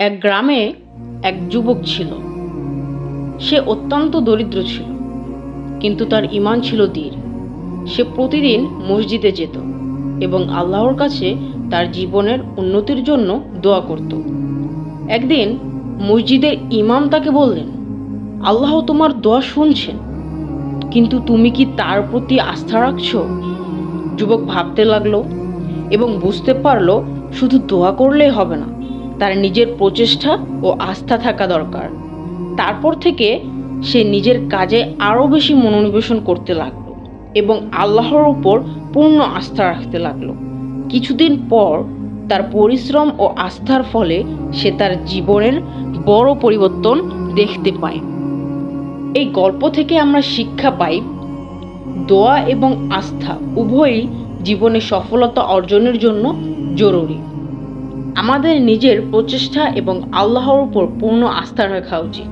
এক গ্রামে এক যুবক ছিল। সে অত্যন্ত দরিদ্র ছিল, কিন্তু তার ইমান ছিল দীর সে প্রতিদিন মসজিদে যেত এবং আল্লাহর কাছে তার জীবনের উন্নতির জন্য দোয়া করত। একদিন মসজিদের ইমাম তাকে বললেন, আল্লাহ তোমার দোয়া শুনছেন, কিন্তু তুমি কি তার প্রতি আস্থা রাখছো? যুবক ভাবতে লাগল এবং বুঝতে পারল, শুধু দোয়া করলেই হবে না। তার নিজের প্রচেষ্টা ও আস্থা থাকা দরকার। তারপর থেকে সে নিজের কাজে আরও বেশি মনোনিবেশন করতে লাগল এবং আল্লাহর উপর পূর্ণ আস্থা রাখতে লাগল। কিছুদিন পর তার পরিশ্রম ও আস্থার ফলে সে তার জীবনের বড় পরিবর্তন দেখতে পায়। এই গল্প থেকে আমরা শিক্ষা পাই, দোয়া এবং আস্থা উভয়ই জীবনে সফলতা অর্জনের জন্য জরুরি। আমাদের নিজের প্রচেষ্টা এবং আল্লাহর উপর পূর্ণ আস্থা রাখা উচিত।